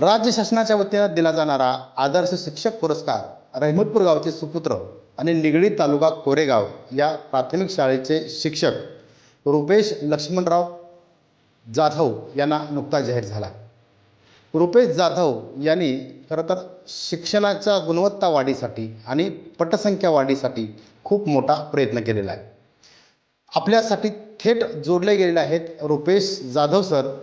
राज्य शासनाच्या वतीनं दिला जाणारा आदर्श शिक्षक पुरस्कार रहमतपूर गावचे सुपुत्र आणि निगडी तालुका कोरेगाव या प्राथमिक शाळेचे शिक्षक रुपेश लक्ष्मणराव जाधव यांना नुकता जाहीर झाला. रुपेश जाधव यांनी खरं तर शिक्षणाच्या गुणवत्ता वाढीसाठी आणि पटसंख्या वाढीसाठी खूप मोठा प्रयत्न केलेला आहे. आपल्यासाठी थेट जोडले गेलेले आहेत रुपेश जाधव सर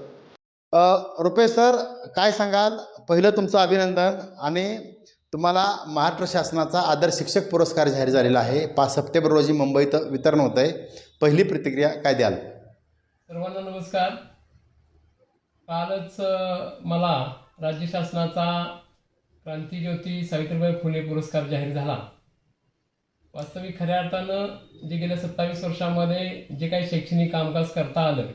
रुपेश सर काय सांगाल? पहिलं तुमचं अभिनंदन आणि तुम्हाला महाराष्ट्र शासनाचा आदर्श शिक्षक पुरस्कार जाहीर झालेला आहे. पाच सप्टेंबर रोजी मुंबईत वितरण होतं आहे पहिली प्रतिक्रिया काय द्याल? सर्वांना नमस्कार. कालच मला राज्य शासनाचा क्रांतीज्योती सावित्रीबाई फुले पुरस्कार जाहीर झाला. वास्तविक खऱ्या अर्थानं जे गेल्या सत्तावीस वर्षामध्ये जे काही शैक्षणिक कामकाज करता आलं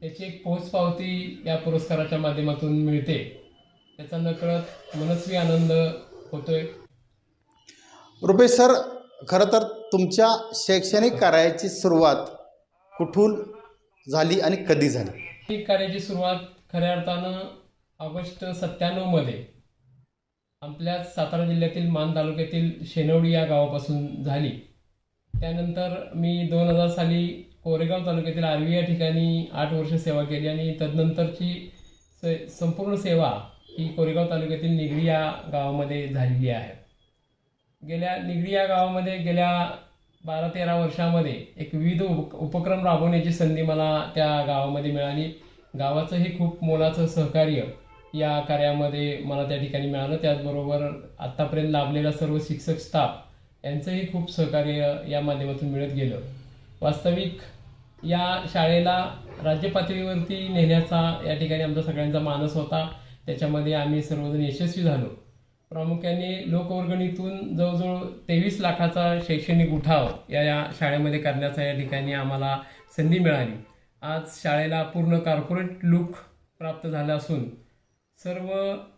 त्याची एक पोचपावती या पुरस्काराच्या माध्यमातून मिळते. त्याचा नकळत मनस्वी आनंद होतोय. रुपेश सर खरं तर तुमच्या शैक्षणिक कार्याची सुरुवात कुठून झाली आणि कधी झाली? ही कार्याची सुरुवात खऱ्या अर्थानं ऑगस्ट सत्त्याण्णवमध्ये आपल्या सातारा जिल्ह्यातील मान तालुक्यातील शेनवडी या गावापासून झाली. त्यानंतर मी दोन हजार साली कोरेगाव तालुक्यातील आर्वी या ठिकाणी आठ वर्ष सेवा केली आणि तदनंतरची स संपूर्ण सेवा ही कोरेगाव तालुक्यातील निगडी या गावामध्ये झालेली आहे. गेल्या निगडी या गावामध्ये गेल्या बारा तेरा वर्षामध्ये एक विविध उप उपक्रम राबवण्याची संधी मला त्या गावामध्ये मिळाली. गावाचंही खूप मोलाचं सहकार्य या कार्यामध्ये मला त्या ठिकाणी मिळालं. त्याचबरोबर आत्तापर्यंत लाभलेला सर्व शिक्षक स्टाफ यांचंही खूप सहकार्य या माध्यमातून मिळत गेलं. वास्तविक या शाळेला राज्य पातळीवरती नेण्याचा या ठिकाणी आमचा सगळ्यांचा मानस होता. त्याच्यामध्ये आम्ही सर्वजण यशस्वी झालो. प्रामुख्याने लोकवर्गणीतून जवळजवळ तेवीस लाखाचा शैक्षणिक उठाव या या शाळेमध्ये करण्याचा या ठिकाणी आम्हाला संधी मिळाली. आज शाळेला पूर्ण कॉर्पोरेट लुक प्राप्त झाला असून सर्व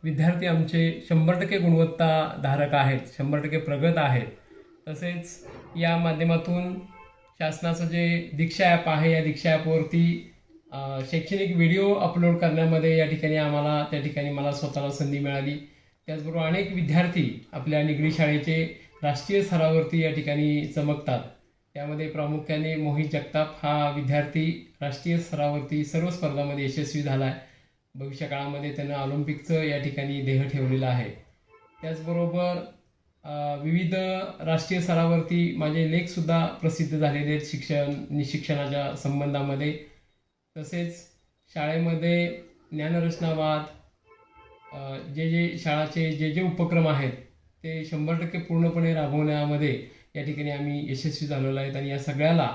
विद्यार्थी आमचे शंभर टक्के गुणवत्ताधारक आहेत शंभर टक्के प्रगत आहेत. तसेच या माध्यमातून शासनाचं जे दीक्षा ॲप आहे या दीक्षा ॲपवरती शैक्षणिक व्हिडिओ अपलोड करण्यामध्ये या ठिकाणी आम्हाला त्या ठिकाणी मला स्वतःला संधी मिळाली. त्याचबरोबर अनेक विद्यार्थी आपल्या निगडी शाळेचे राष्ट्रीय स्तरावरती या ठिकाणी चमकतात. त्यामध्ये प्रामुख्याने मोहित जगताप हा विद्यार्थी राष्ट्रीय स्तरावरती सर्व स्पर्धामध्ये यशस्वी झाला आहे भविष्य काळामध्ये त्यानं ऑलिम्पिकचं या ठिकाणी ध्येय ठेवलेलं आहे. त्याचबरोबर विविध राष्ट्रीय स्तरावरती माझे लेखसुद्धा प्रसिद्ध झालेले आहेत शिक्षण शिक्षणाच्या संबंधामध्ये. तसेच शाळेमध्ये ज्ञानरचनावाद जे जे शाळाचे जे जे उपक्रम आहेत ते शंभर टक्के पूर्णपणे राबवण्यामध्ये या ठिकाणी आम्ही यशस्वी झालेलो आहेत. आणि या सगळ्याला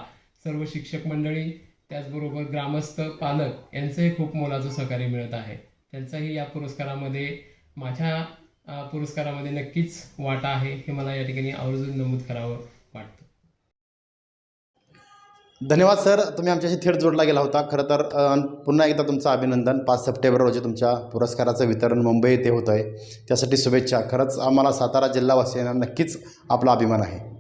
सर्व शिक्षक मंडळी त्याचबरोबर ग्रामस्थ पालक यांचंही खूप मोलाचं सहकार्य मिळत आहे. त्यांचाही या पुरस्कारामध्ये माझ्या पुरस्कारामध्ये नक्कीच वाटा आहे हे मला या ठिकाणी आवर्जून नमूद करावं वाटतं. धन्यवाद सर. तुम्ही आमच्याशी थेट जोडला गेला होता. खरं तर पुन्हा एकदा तुमचं अभिनंदन. पाच सप्टेंबर रोजी तुमच्या पुरस्काराचं वितरण मुंबई येथे होतं आहे त्यासाठी शुभेच्छा. खरंच आम्हाला सातारा जिल्हावासियांना नक्कीच आपला अभिमान आहे.